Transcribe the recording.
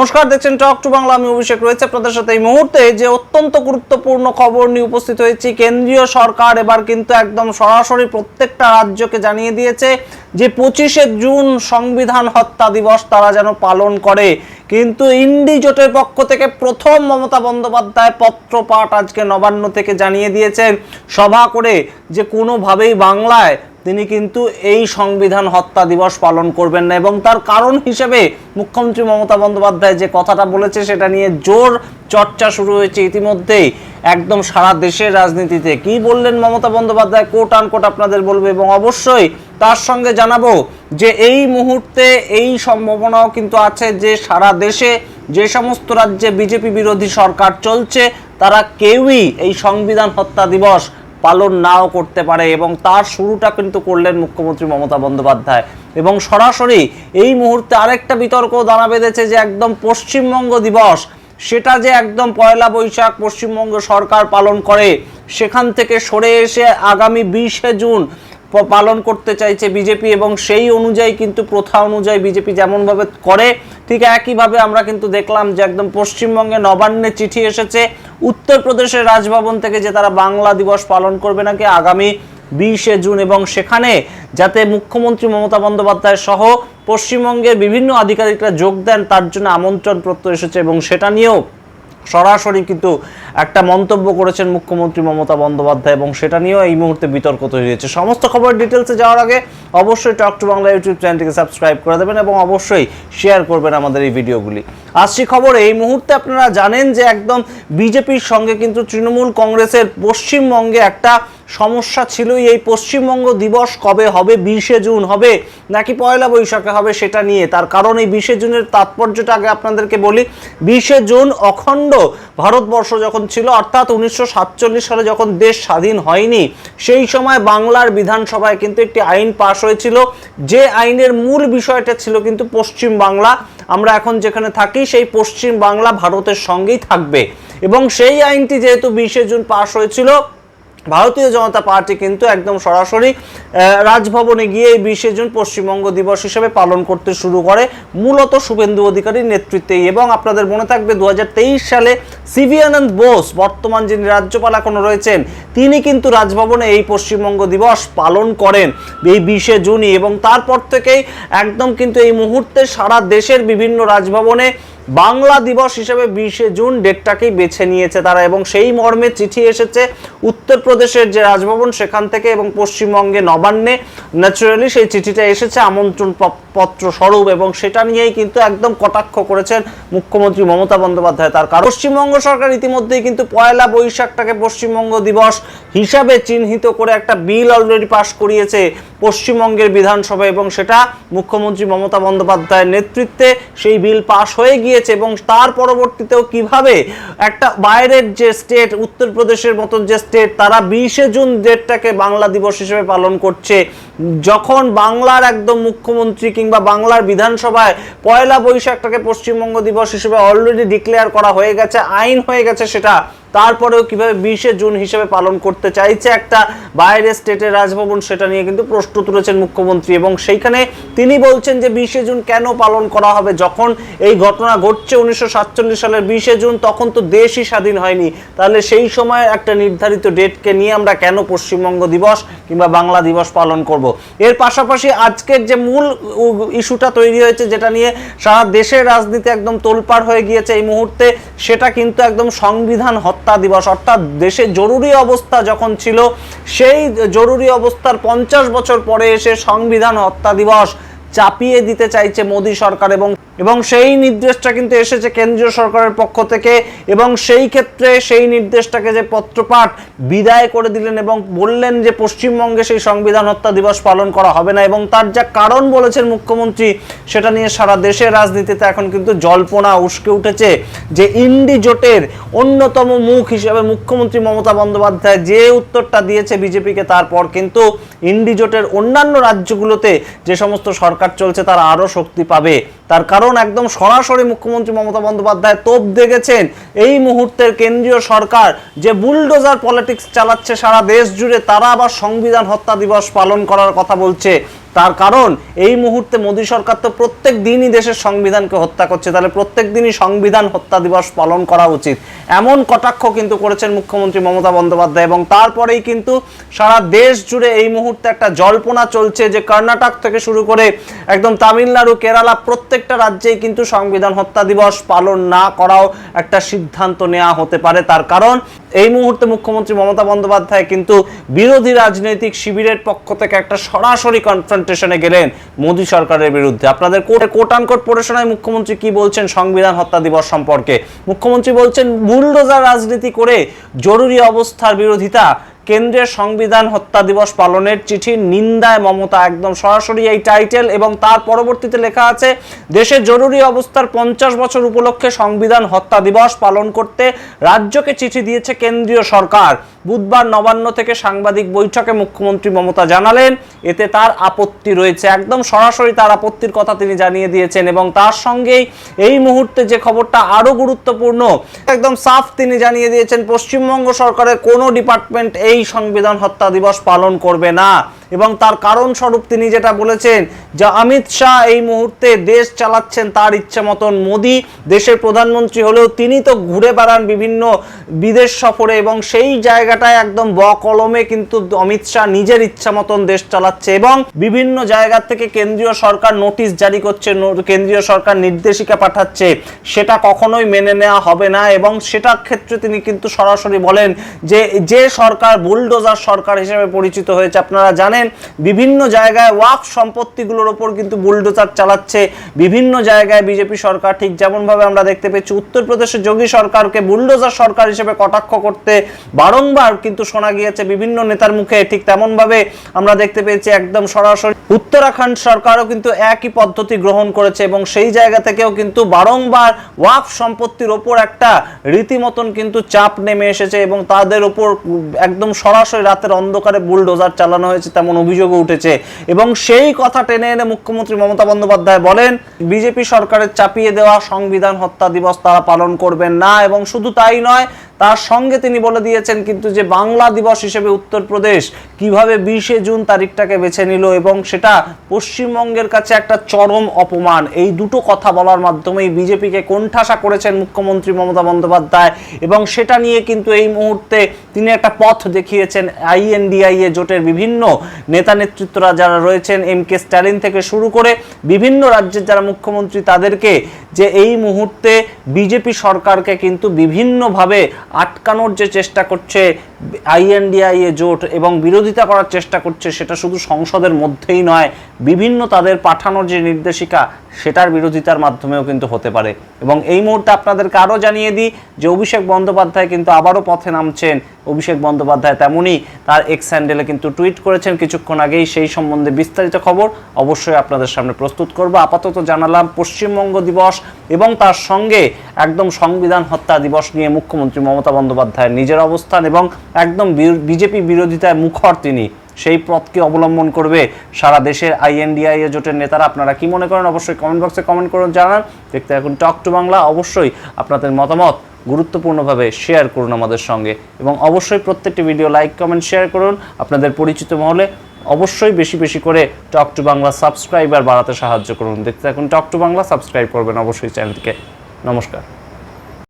নমস্কার, দেখছেন টক টু বাংলা আমি অভিষেক রয়েছে আপনাদের সাথে। এই মুহূর্তে যে অত্যন্ত গুরুত্বপূর্ণ খবর নিয়ে উপস্থিত হয়েছি, কেন্দ্রীয় সরকার এবার কিন্তু একদম সরাসরি প্রত্যেকটা রাজ্যকে জানিয়ে দিয়েছে যে পঁচিশে জুন সংবিধান হত্যা দিবস তারা যেন পালন করে। কিন্তু ইন্ডি জোটের পক্ষ থেকে প্রথম মমতা বন্দ্যোপাধ্যায় পত্রপাঠ আজকে নবান্ন থেকে জানিয়ে দিয়েছেন সভা করে যে কোনোভাবেই বাংলায় তিনি কিন্তু এই সংবিধান হত্যা দিবস পালন করবেন না এবং তার কারণ হিসেবে মুখ্যমন্ত্রী মমতা বন্দ্যোপাধ্যায় যে কথাটা বলেছে সেটা নিয়ে জোর চর্চা শুরু হয়েছে ইতিমধ্যেই একদম সারা দেশের রাজনীতিতে। কি বললেন মমতা বন্দ্যোপাধ্যায়? কোট আনকোট আপনাদের বলবে এবং অবশ্যই তার সঙ্গে জানাব যে এই মুহূর্তে এই সম্ভাবনাও কিন্তু আছে যে সারা দেশে যে সমস্ত রাজ্যে বিজেপি বিরোধী সরকার চলছে, তারা কেউই এই সংবিধান হত্যা দিবস পালন নাও করতে পারে এবং তার শুরুটা কিন্তু করলেন মুখ্যমন্ত্রী মমতা বন্দ্যোপাধ্যায়। এবং সরাসরি এই মুহূর্তে আরেকটা বিতর্ক দানা বেঁধেছে যে একদম পশ্চিমবঙ্গ দিবস, সেটা যে একদম পয়লা বৈশাখ পশ্চিমবঙ্গ সরকার পালন করে, সেখান থেকে সরে এসে আগামী বিশে জুন পালন করতে চাইছে বিজেপি এবং সেই অনুযায়ী কিন্তু প্রথা অনুযায়ী বিজেপি যেমনভাবে করে, ঠিক একইভাবে আমরা কিন্তু দেখলাম যে একদম পশ্চিমবঙ্গে নবান্নে চিঠি এসেছে, উত্তরপ্রদেশের রাজভবন থেকে যে তারা বাংলা দিবস পালন করবে নাকি আগামী বিশে জুন এবং সেখানে যাতে মুখ্যমন্ত্রী মমতা বন্দ্যোপাধ্যায় সহ পশ্চিমবঙ্গের বিভিন্ন আধিকারিকরা যোগ দেন, তার জন্য আমন্ত্রণ পত্র এসেছে এবং সেটা নিয়েও সরাসরি কিন্তু একটা মন্তব্য করেছেন মুখ্যমন্ত্রী মমতা বন্দ্যোপাধ্যায় এবং সেটা নিয়েও এই মুহূর্তে বিতর্ক তৈরি হয়েছে। সমস্ত খবর ডিটেলসে যাওয়ার আগে অবশ্যই টক টু বাংলা ইউটিউব চ্যানেলটিকে সাবস্ক্রাইব করে দেবেন এবং অবশ্যই শেয়ার করবেন আমাদের এই ভিডিওগুলি আসছি খবর, এই মুহূর্তে আপনারা জানেন যে একদম বিজেপির সঙ্গে কিন্তু তৃণমূল কংগ্রেসের পশ্চিমবঙ্গে একটা সমস্যা ছিলই এই পশ্চিমবঙ্গ দিবস কবে হবে? বিশে জুন হবে নাকি পয়লা বৈশাখে হবে সেটা নিয়ে? তার কারণ এই বিশে জুনের তাৎপর্যটা আগে আপনাদেরকে বলি। বিশে জুন অখণ্ড ভারতবর্ষ যখন ছিল, অর্থাৎ উনিশশো সাতচল্লিশ সালে যখন দেশ স্বাধীন হয়নি, সেই সময় বাংলার বিধানসভায় কিন্তু একটি আইন পাশ হয়েছিল। যে আইনের মূল বিষয়টা ছিল কিন্তু পশ্চিম বাংলা। আমরা এখন যেখানে থাকি, সেই পশ্চিম বাংলা ভারতের সঙ্গেই থাকবে। এবং সেই আইনটি যেহেতু বিশে জুন পাশ হয়েছিল ভারতীয় জনতা পার্টি কিন্তু একদম সরাসরি রাজভবনে গিয়ে এই বিশে জুন পশ্চিমবঙ্গ দিবস হিসেবে পালন করতে শুরু করে। মূলত শুভেন্দু অধিকারীর নেতৃত্বেই। এবং আপনাদের মনে থাকবে দু হাজার তেইশ সালে সিভি আনন্দ বোস, বর্তমান যিনি রাজ্যপাল এখন রয়েছেন, তিনি কিন্তু রাজভবনে এই পশ্চিমবঙ্গ দিবস পালন করেন, এই বিশে জুনই। এবং তারপর থেকেই একদম কিন্তু এই মুহূর্তে সারা দেশের বিভিন্ন রাজভবনে বাংলা দিবস হিসেবে বিশে জুন ডেটটাকেই বেছে নিয়েছে তারা। এবং সেই মর্মে চিঠি এসেছে উত্তরপ্রদেশের যে রাজভবন সেখান থেকে এবং পশ্চিমবঙ্গে নবান্নে। ন্যাচারালি সেই চিঠিটা এসেছে আমন্ত্রণ পত্র স্বরূপ এবং সেটা নিয়েই কিন্তু একদম কটাক্ষ করেছেন মুখ্যমন্ত্রী মমতা বন্দ্যোপাধ্যায়। তার কারণ পশ্চিমবঙ্গ সরকার ইতিমধ্যেই কিন্তু পয়লা বৈশাখটাকে পশ্চিমবঙ্গ দিবস হিসাবে চিহ্নিত করে একটা বিল অলরেডি পাশ করিয়েছে। পশ্চিমবঙ্গের বিধানসভা এবং সেটা মুখ্যমন্ত্রী মমতা বন্দ্যোপাধ্যায়ের নেতৃত্বে সেই বিল পাশ হয়ে গিয়েছে এবং তার পরবর্তীতেও কীভাবে একটা বাইরের যে স্টেট, উত্তরপ্রদেশের মতন যে স্টেট, তারা বিশে জুন ডেটটাকে বাংলা দিবস হিসেবে পালন করছে। যখন বাংলার একদম মুখ্যমন্ত্রী কিংবা বাংলার বিধানসভায় পয়লা বৈশাখটাকে পশ্চিমবঙ্গ দিবস হিসেবে অলরেডি ডিক্লেয়ার করা হয়ে গেছে, আইন হয়ে গেছে সেটা তারপরেও কীভাবে বিশে জুন হিসেবে পালন করতে চাইছে একটা বাইরের স্টেটের রাজভবন সেটা নিয়ে কিন্তু প্রশ্ন তুলেছেন মুখ্যমন্ত্রী। এবং সেইখানে তিনি বলছেন যে বিশে জুন কেন পালন করা হবে? যখন এই ঘটনা ঘটছে উনিশশো সাতচল্লিশ সালের বিশে জুন, তখন তো দেশই স্বাধীন হয়নি। তাহলে সেই সময় একটা নির্ধারিত ডেটকে নিয়ে আমরা কেন পশ্চিমবঙ্গ দিবস কিংবা বাংলা দিবস পালন করব? এর পাশাপাশি আজকের যে মূল ইস্যুটা তৈরি হয়েছে যেটা নিয়ে সারা দেশের রাজনীতি একদম তোলপাড় হয়ে গিয়েছে এই মুহূর্তে, সেটা কিন্তু একদম সংবিধান হত্যা দিবস, অর্থাৎ দেশে জরুরি অবস্থা যখন ছিল, সেই জরুরি অবস্থার পঞ্চাশ বছর পরে এসে সংবিধান হত্যা দিবস চাপিয়ে দিতে চাইছে মোদী সরকার এবং এবং সেই নির্দেশটা কিন্তু এসেছে কেন্দ্রীয় সরকারের পক্ষ থেকে এবং সেই ক্ষেত্রে সেই নির্দেশটাকে যে পত্রপাঠ বিদায় করে দিলেন এবং বললেন যে পশ্চিমবঙ্গে সেই সংবিধান হত্যা দিবস পালন করা হবে না এবং তার যা কারণ বলেছেন মুখ্যমন্ত্রী সেটা নিয়ে সারা দেশের রাজনীতিতে এখন কিন্তু জল্পনা উস্কে উঠেছে যে ইন্ডি জোটের অন্যতম মুখ হিসেবে মুখ্যমন্ত্রী মমতা বন্দ্যোপাধ্যায় যে উত্তরটা দিয়েছে বিজেপিকে তারপর কিন্তু ইন্ডি জোটের অন্যান্য রাজ্যগুলোতে যে সমস্ত সরকার চলছে তারা আরও শক্তি পাবে। তার কারণ একদম সরাসরি মুখ্যমন্ত্রী মমতা বন্দ্যোপাধ্যায় তোপ দেখেছেন। এই মুহূর্তের কেন্দ্রীয় সরকার যে বুলডোজার পলিটিক্স চালাচ্ছে সারা দেশ জুড়ে, তারা আবার সংবিধান হত্যা দিবস পালন করার কথা বলছে। তার কারণ, এই মুহূর্তে মোদী সরকার তো প্রত্যেক দিনই দেশের সংবিধানকে হত্যা করছে। তাহলে প্রত্যেক দিনই সংবিধান হত্যা দিবস পালন করা উচিত। এমন কটাক্ষ কিন্তু করেছেন মুখ্যমন্ত্রী মমতা বন্দ্যোপাধ্যায় এবং তারপরেই কিন্তু সারা দেশ জুড়ে এই মুহূর্তে একটা জল্পনা চলছে যে কর্ণাটক থেকে শুরু করে একদম তামিলনাড়ু, কেরালা প্রত্যেকটা রাজ্যেই কিন্তু সংবিধান হত্যা দিবস পালন না করাও একটা সিদ্ধান্ত নেওয়া হতে পারে। তার কারণ এই মুহূর্তে মুখ্যমন্ত্রী মমতা বন্দ্যোপাধ্যায় কিন্তু বিরোধী রাজনৈতিক শিবিরের পক্ষ থেকে একটা সরাসরি কনফ্রন্টেশনে গেলেন মোদী সরকারের বিরুদ্ধে। আপনাদের কোট আনকোট পড়ে শোনায় মুখ্যমন্ত্রী কি বলছেন সংবিধান হত্যা দিবস সম্পর্কে? মুখ্যমন্ত্রী বলছেন, বুলডোজার রাজনীতি করে জরুরি অবস্থার বিরোধিতা কেন্দ্রের সংবিধান হত্যা দিবস পালনের চিঠির নিন্দায় মমতা একদম সরাসরি এই টাইটেল এবং তার পরবর্তীতে লেখা আছে, দেশে জরুরি অবস্থার পঞ্চাশ বছর উপলক্ষে সংবিধান হত্যা দিবস পালন করতে রাজ্যকে চিঠি দিয়েছে কেন্দ্রীয় সরকার। বুধবার নবান্ন থেকে সাংবাদিক বৈঠকে মুখ্যমন্ত্রী মমতা জানালেন, এতে তার আপত্তি রয়েছে। একদম সরাসরি তার আপত্তির কথা তিনি জানিয়ে দিয়েছেন এবং তার সঙ্গেই এই মুহূর্তে যে খবরটা আরও গুরুত্বপূর্ণ, একদম সাফ তিনি জানিয়ে দিয়েছেন, পশ্চিমবঙ্গ সরকারের কোনো ডিপার্টমেন্ট এই সংবিধান হত্যা দিবস পালন করবে না। এবং তার কারণ স্বরূপ তিনি যেটা বলেছেন যে অমিত শাহ এই মুহূর্তে দেশ চালাচ্ছেন তার ইচ্ছা মতন মোদী। দেশের প্রধানমন্ত্রী হলেও তিনি তো ঘুরে বেড়ান বিভিন্ন বিদেশ সফরে এবং সেই জায়গাটায় একদম ব কলমে কিন্তু অমিত শাহ নিজের ইচ্ছা মতন দেশ চালাচ্ছে এবং বিভিন্ন জায়গা থেকে কেন্দ্রীয় সরকার নোটিশ জারি করছে কেন্দ্রীয় সরকার নির্দেশিকা পাঠাচ্ছে। সেটা কখনোই মেনে নেওয়া হবে না এবং সেটার ক্ষেত্রে তিনি কিন্তু সরাসরি বলেন যে যে সরকার, বুলডোজার সরকার হিসেবে পরিচিত হয়েছে। আপনারা জানেন বিভিন্ন জায়গায় ওয়াক সম্পত্তিগুলোর ওপর কিন্তু বুলডোজার চালাচ্ছে, বিভিন্ন জায়গায় বিজেপি সরকার। ঠিক যেমনভাবে আমরা দেখতে পেয়েছি উত্তরপ্রদেশের যোগী সরকারকে বুলডোজার সরকার হিসেবে কটাক্ষ করতে বারংবার কিন্তু শোনা গিয়েছে বিভিন্ন নেতার মুখে। ঠিক তেমনভাবে আমরা দেখতে পেয়েছি একদম সরাসরি উত্তরাখণ্ড সরকারও কিন্তু একই পদ্ধতি গ্রহণ করেছে এবং সেই জায়গা থেকেও কিন্তু বারংবার ওয়াক সম্পত্তির ওপর একটা রীতিমতন কিন্তু চাপ নেমে এসেছে এবং তাদের উপর একদম সরাসরি রাতের অন্ধকারে বুলডোজার চালানো হয়েছে তেমন অভিযোগও উঠেছে। এবং সেই কথা টেনে এনে মুখ্যমন্ত্রী মমতা বন্দ্যোপাধ্যায় বলেন, বিজেপি সরকারের চাপিয়ে দেওয়া সংবিধান হত্যা দিবস তারা পালন করবেন না এবং শুধু তাই নয় তার সঙ্গে তিনি বলে দিয়েছেন কিন্তু যে বাংলা দিবস হিসেবে উত্তরপ্রদেশ কীভাবে বিশে জুন তারিখটাকে বেছে নিল এবং সেটা পশ্চিমবঙ্গের কাছে একটা চরম অপমান। এই দুটো কথা বলার মাধ্যমেই বিজেপিকে কোণঠাসা করেছেন মুখ্যমন্ত্রী মমতা বন্দ্যোপাধ্যায় এবং সেটা নিয়ে কিন্তু এই মুহূর্তে তিনি একটা পথ দেখিয়েছেন আইএনডিআইএ জোটের বিভিন্ন নেতা নেতৃত্বরা যারা রয়েছেন, এম কে স্ট্যালিন থেকে শুরু করে বিভিন্ন রাজ্যের যারা মুখ্যমন্ত্রী তাদেরকে যে এই মুহূর্তে বিজেপি সরকারকে কিন্তু বিভিন্নভাবে আটকানোর যে চেষ্টা করছে আইএনডিআইএ জোট এবং বিরোধিতা করার চেষ্টা করছে, সেটা শুধু সংসদের মধ্যেই নয়, বিভিন্ন তাদের পাঠানোর যে নির্দেশিকা, সেটার বিরোধিতার মাধ্যমেও কিন্তু হতে পারে। এবং এই মুহূর্তে আপনাদেরকে আরও জানিয়ে দিই যে অভিষেক বন্দ্যোপাধ্যায় কিন্তু আবারও পথে নামছেন। অভিষেক বন্দ্যোপাধ্যায় তেমনই তার এক্স হ্যান্ডেলে কিন্তু টুইট করেছেন কিছুক্ষণ আগেই, সেই সম্বন্ধে বিস্তারিত খবর অবশ্যই আপনাদের সামনে প্রস্তুত করব। আপাতত জানালাম পশ্চিমবঙ্গ দিবস এবং তার সঙ্গে একদম সংবিধান হত্যা দিবস নিয়ে মুখ্যমন্ত্রী মমতা বন্দ্যোপাধ্যায়ের নিজের অবস্থান এবং একদম বিজেপি বিরোধিতায় মুখর তিনি। সেই পথকে অবলম্বন করবে সারা দেশের আইএনডিআই জোটের নেতারা। আপনারা কি মনে করেন? অবশ্যই কমেন্ট বক্সে কমেন্ট করুন জানান। দেখতে এখন টক টু বাংলা অবশ্যই আপনাদের মতামত গুরুত্বপূর্ণভাবে শেয়ার করুন আমাদের সঙ্গে। এবং অবশ্যই প্রত্যেকটি ভিডিও লাইক কমেন্ট শেয়ার করুন। আপনাদের পরিচিত মহলে অবশ্যই বেশি বেশি করে টক টু বাংলা সাবস্ক্রাইবার বাড়াতে সাহায্য করুন। দেখতে এখন টক টু বাংলা সাবস্ক্রাইব করবেন অবশ্যই চ্যানেলটিকে। নমস্কার।